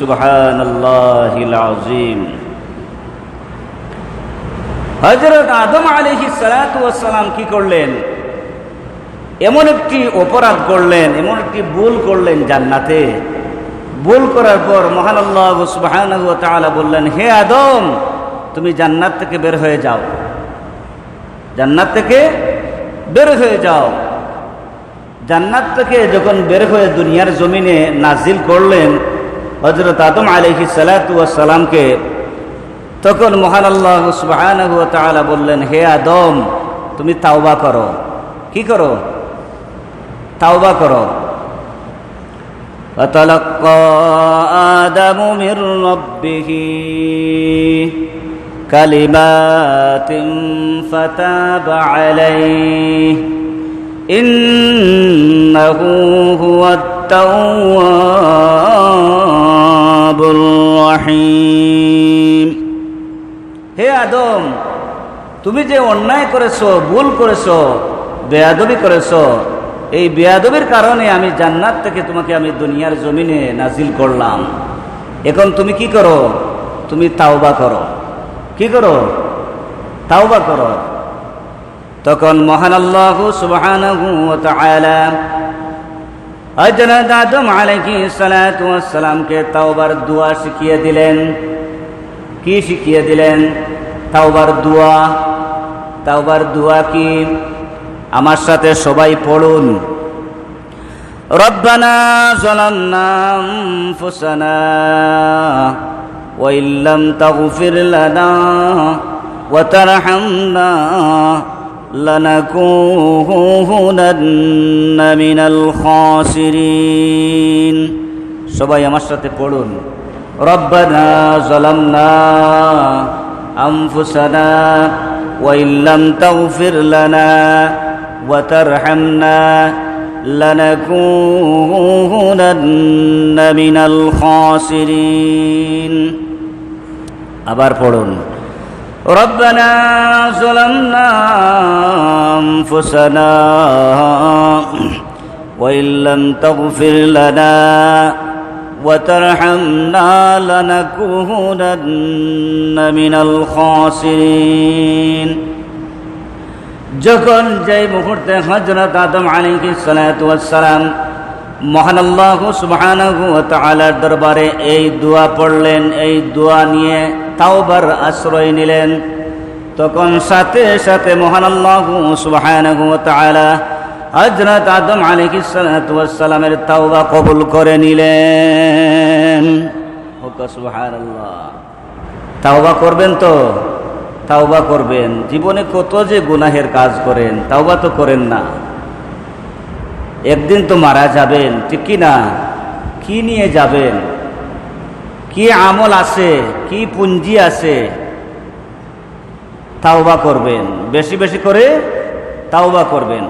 سبحان الله العظيم হজরত আদম আলহি সালাম কি করলেন এমন একটি অপরাধ করলেন এমন একটি ভুল করলেন জান্নাতে ভুল করার পর মহান আল্লাহ সুবহান বললেন হে আদম তুমি জান্নাত থেকে বের হয়ে যাও জান্নাত থেকে বের হয়ে যাও জান্নাত থেকে যখন বের হয়ে দুনিয়ার জমিনে নাজিল করলেন হজরত আদম আলহি সালাতামকে তখন মহান আল্লাহ সুবাহ বললেন হে আদম তুমি তাওবা করো কি করো তাওবা করো فتلقى آدم من ربه كلمات فتاب عليه إنه هو التواب রহিম। হে আদম, তুমি যে অন্যায় করেছ, ভুল করেছ, বেয়াদবি করেছ, এই বেয়াদবির কারণে আমি জান্নাত থেকে তোমাকে আমি দুনিয়ার জমিনে নাজিল করলাম। এখন তুমি কি করো? তুমি তাওবা করো। কি করো? তাওবা করো। তখন মহান আল্লাহ সুবাহ ওয়া তাআলা হযরত আদম আলাইহিস সালাতু ওয়াস সালামকে তাওবার দোয়া শিখিয়ে দিলেন কি শিখিয়ে দিলেন তাওবার দোয়া তাওবার দোয়া কি আমার সাথে সবাই পড়ুন ربنا ظلمنا أنفسنا وإن لم تغفر لنا وترحمنا لنكونن من الخاسرين সবাই আমার সাথে পড়ুন ربنا ظلمنا أنفسنا وإن لم تغفر لنا وترحمنا لنكونن من الخاسرين আবার পড়ুন ربنا ظلمنا أنفسنا وإن لم تغفر لنا وترحمنا لنكونن من الخاسرين যখন যেই মুহূর্তে হজরত আদম আলী সালাম মহান আল্লাহ সুবহানাহু ওয়া তাআলার দরবারে এই দোয়া পড়লেন এই দোয়া নিয়ে তাওবার আশ্রয় নিলেন। তখন সাথে সাথে মহান আল্লাহ সুবহানাহু ওয়া আদম আলাইহিস সালাতু তাওবা কবুল করে নিলেন। তাওবা করবেন তো? তাওবা করবেন। জীবনে কত যে গুনাহের কাজ করেন, তাওবা তো করেন না। একদিন তো মারা যাবেন, ঠিক কি না? কি নিয়ে যাবেন? কি আমল আছে, কি পুঞ্জি আছে, তাওবা করবেন। বেশি বেশি করে তাওবা করবেন।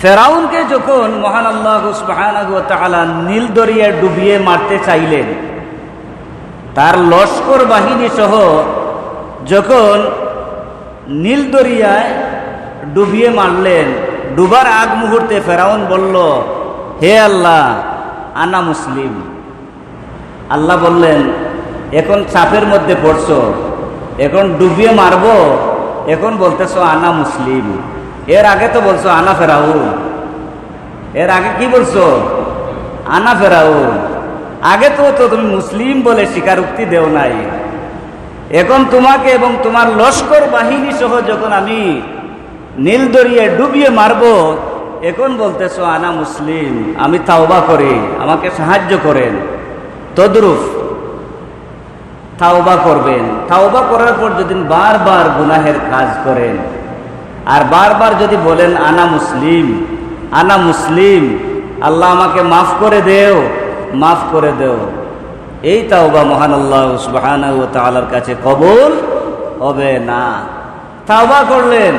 ফেরাউনকে যখন মহান আল্লাহ তাআলা নীল দরিয়া ডুবিয়ে মারতে চাইলেন, তার লস্কর বাহিনী সহ যখন নীল দরিয়ায় ডুবিয়ে মারলেন, ডুবার আগ মুহূর্তে ফেরাউন বলল, হে আল্লাহ, আনা মুসলিম। আল্লাহ বললেন, এখন চাপের মধ্যে পড়ছো, এখন ডুবিয়ে মারবো, এখন বলতেছো, আনা মুসলিম। এর আগে তো বলছো, আনা ফেরাউন। এর আগে কি বলছো? আনা ফেরাউন। আগে তো তো তুমি মুসলিম বলে স্বীকারোক্তি দেও নাই। এখন তোমাকে এবং তোমার লস্কর বাহিনী সহ যখন আমি নীল দরিয়ে ডুবিয়ে মারব, এখন বলতেছো, আনা মুসলিম, আমি তাওবা করি, আমাকে সাহায্য করেন। তদ্রুফ তাওবা করবেন। তাওবা করার পর যদি বারবার গুনাহের কাজ করেন, আর বারবার যদি বলেন, আনা মুসলিম আনা মুসলিম, আল্লাহ আমাকে মাফ করে দেও, মাফ করে দেও। এই তাওবা মহান আল্লাহ সুবহানাহু ওয়া তাআলার কাছে কবুল হবে না। তাওবা করলেন,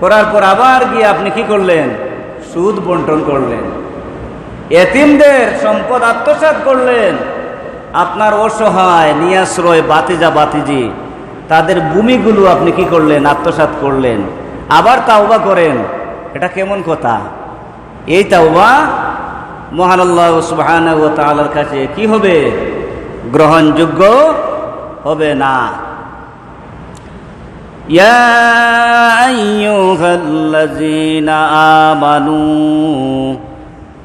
করার পর আবার গিয়ে আপনি কি করলেন? সুদ বন্টন করলেন। এতিমদের সম্পদ আত্মসাৎ করলেন। আপনার অসহায় নিয়াশ্রয় বাতিজা বাতিজি তাদের ভূমিগুলো আপনি কি করলেন আত্মসাৎ করলেন আবার তাওবা করেন এটা কেমন কথা এই তাওবা মহান আল্লাহ সুবহানাহু ওয়া তাআলার কাছে কি হবে গ্রহণযোগ্য হবে না يا أيها الذين آمنوا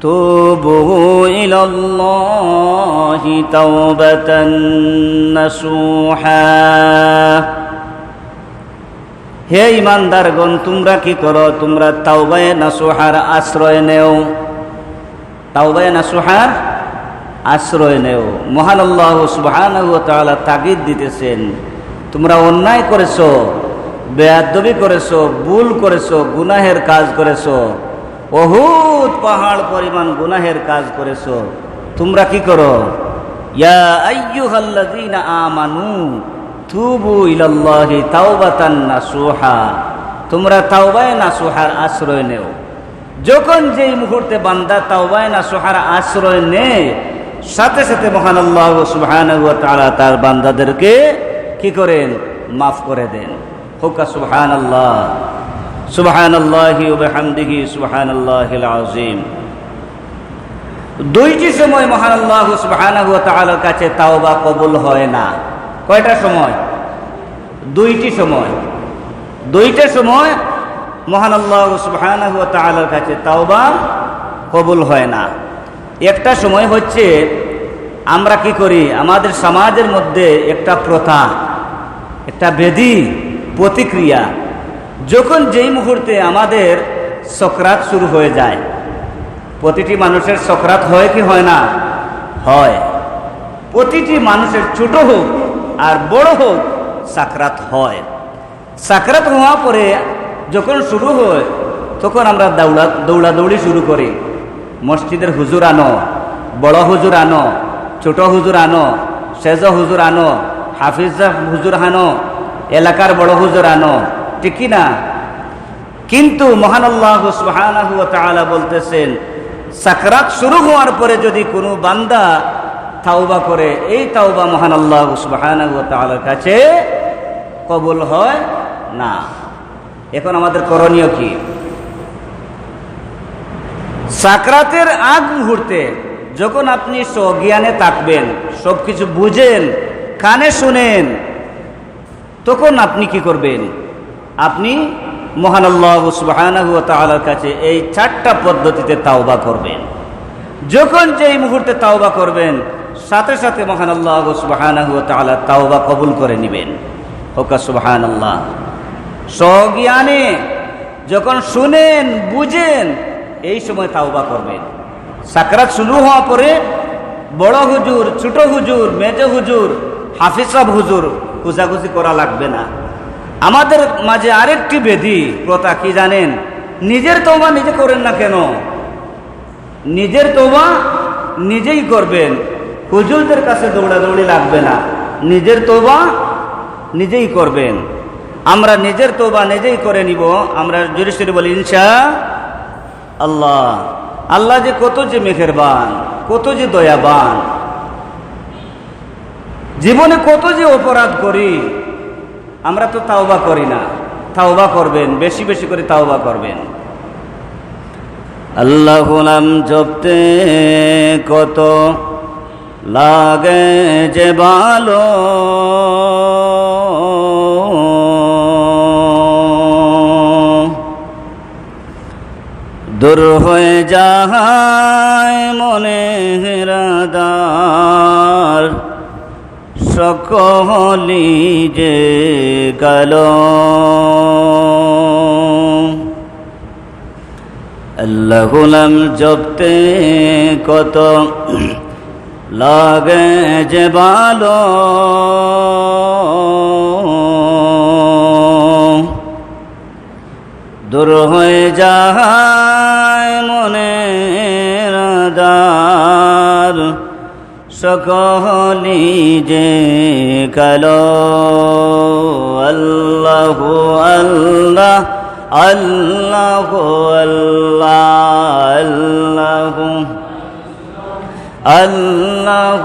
توبوا إلى الله توبة نصوحا হে ইমানদারগণ তোমরা কি করো তোমরা তাওবায়ে নাসুহার আশ্রয় নেও তাওবায়ে নাসুহার আশ্রয় নেও মহান আল্লাহ সুবহানাহু ওয়া তাআলা তাগিদ দিতেছেন তোমরা অন্যায় করেছো বেয়াদবি করেছো ভুল করেছো গুনাহের কাজ করেছো বহুত পাহাড় পরিমাণ গুনাহের কাজ করেছ। তোমরা কি করো? ইয়া আমানু তুবু ইলাল্লাহি তাওবাতান নাসুহা। তোমরা তাওবায়ে নাসুহার আশ্রয় নেও। যখন যেই মুহূর্তে বান্দা তাওবায়ে নাসুহার আশ্রয় নেয়, সাথে সাথে মহান আল্লাহ সুবহানাহু ওয়া তাআলা তার বান্দাদেরকে কি করেন? মাফ করে দেন। হুকা সুবহান আল্লাহ সুবহান আল্লাহি ওবিহামদিহি সুবহান আল্লাহিল আযীম। দুইটি সময় মহান আল্লাহ সুবহানাহু ওয়া তাআলার কাছে তাওবা কবুল হয় না। কয়টা সময়? দুইটি সময়। দুইটা সময় মহান আল্লাহ সুবহানাহু ওয়া তাআলার কাছে তাওবা কবুল হয় না। একটা সময় হচ্ছে আমরা কি করি? আমাদের সমাজের মধ্যে একটা প্রথা, একটা বেদি প্রতিক্রিয়া যখন যেই মুহূর্তে আমাদের সক্রাত শুরু হয়ে যায়, প্রতিটি মানুষের সক্রাত হয় কি হয় না? হয়। প্রতিটি মানুষের ছোট হোক আর বড় হোক, সাকরাত হয়। সাকরাত হওয়া পরে যখন শুরু হয়, তখন আমরা দৌড়া, দৌড়াদৌড়ি শুরু করি। মসজিদের হুজুর আনো, বড় হুজুর আনো, ছোট হুজুর আনো, সেজ হুজুর আনো, হাফিজ হুজুর আনো, এলাকার বড় হুজুর আনো ঠিক না। কিন্তু মহান আল্লাহ সুবহানাহু ওয়া বলতেছেন, সাকরাত শুরু হওয়ার পরে যদি কোনো বান্দা তাওবা করে, এই তাওবা মহান আল্লাহ সুবহানাহু ওয়া কাছে কবুল হয় না। এখন আমাদের করণীয় কি? সাকরাতের আগ মুহূর্তে যখন আপনি স্বজ্ঞানে থাকবেন সব কিছু বুঝেন, কানে শুনেন, তখন আপনি কি করবেন? আপনি মহান আল্লাহ কাছে এই চারটা পদ্ধতিতে তাওবা করবেন। যখন যেই মুহূর্তে তাওবা করবেন, সাথে সাথে মহান আল্লাহ সুবহানাহু ওয়া তাআলা তাওবা কবুল করে নেবেন। হোকা সুবহানাল্লাহ। স্বজ্ঞানে যখন শুনেন, বুঝেন, এই সময় তাওবা করবেন। সাকরাত শুরু হওয়া পরে বড় হুজুর, ছোট হুজুর, মেজ হুজুর, হাফিজ সাহ হুজুর খুঁজাখুঁজি করা লাগবে না। আমাদের মাঝে আরেকটি বেদি প্রথা কি জানেন? নিজের তৌবা নিজে করেন না কেন? নিজের তৌবা নিজেই করবেন। হুজুরদের কাছে দৌড়াদৌড়ি লাগবে না। নিজের তৌবা নিজেই করবেন। আমরা নিজের তৌবা নিজেই করে নিব। আমরা জোরে সরে বলি, ইনশা আল্লাহ। আল্লাহ যে কত যে মেহেরবান, কত যে দয়াবান। জীবনে কত যে অপরাধ করি আমরা তো তাওবা করি না। তাওবা করবেন, বেশি বেশি করে তাওবা করবেন। আল্লাহ নাম জপতে কত লাগে যে ভালো। দূর হয়ে যায় মনে হেরাদার সকলি যে গেল। আল্লাহ নাম জপতে কত লাগে যে ভালো। দূর হয়ে যায় সকলি যে কালো আল্লাহ আল্লাহ আল্লাহ আল্লাহ আল্লাহ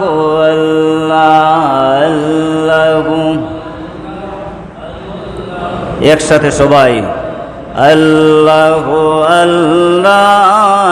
আল্লাহ একসাথে সবাই আল্লাহ আল্লাহ।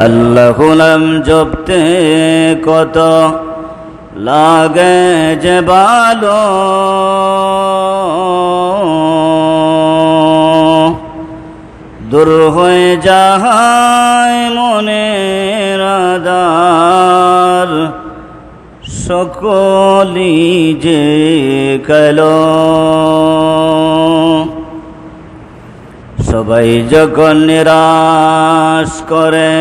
আল্লাহ নাম জপতে কত লাগে যে ভালো। দূর হয়ে যায় মনে আদার সকলি যে কাল সবাই যখন নিরাশ করে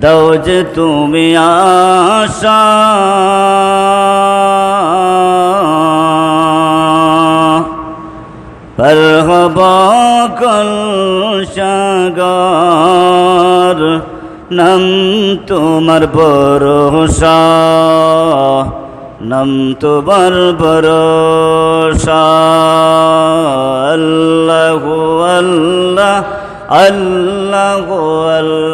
দাও যে তুমি আশা। পর হব কল সাগর, নাম তোমার ভরসা, নাম তোমার ভরসা। আল্লাহ আল্লাহ আল্লাহ আল্লাহ।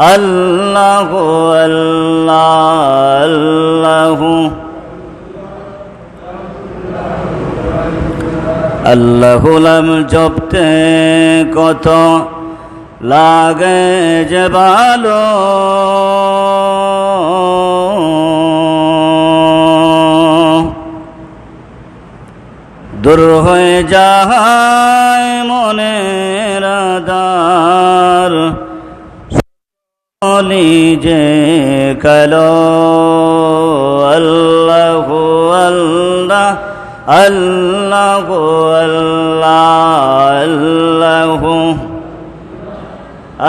আল্লাহ আল্লাহ আল্লাহ নাম জপতে কত লাগে যে ভালো। দূর হয়ে যায় মনের আদার। অলি যে কাল আল্লাহ আল্লাহ আল্লাহ আল্লাহ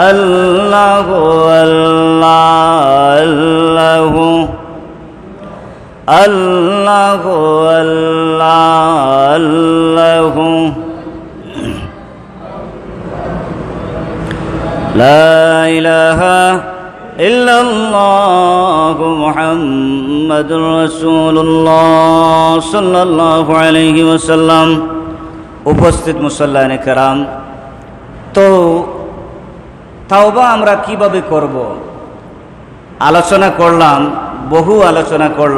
আল্লাহ আল্লাহ আল্লাহ আল্লাহ لا إله إلا الله محمد رسول الله صلى الله عليه وسلم উপস্থিত মুসল্লানে কেরাম তো তাওবা আমরা কিভাবে করব আলোচনা করলাম বহু আলোচনা করলাম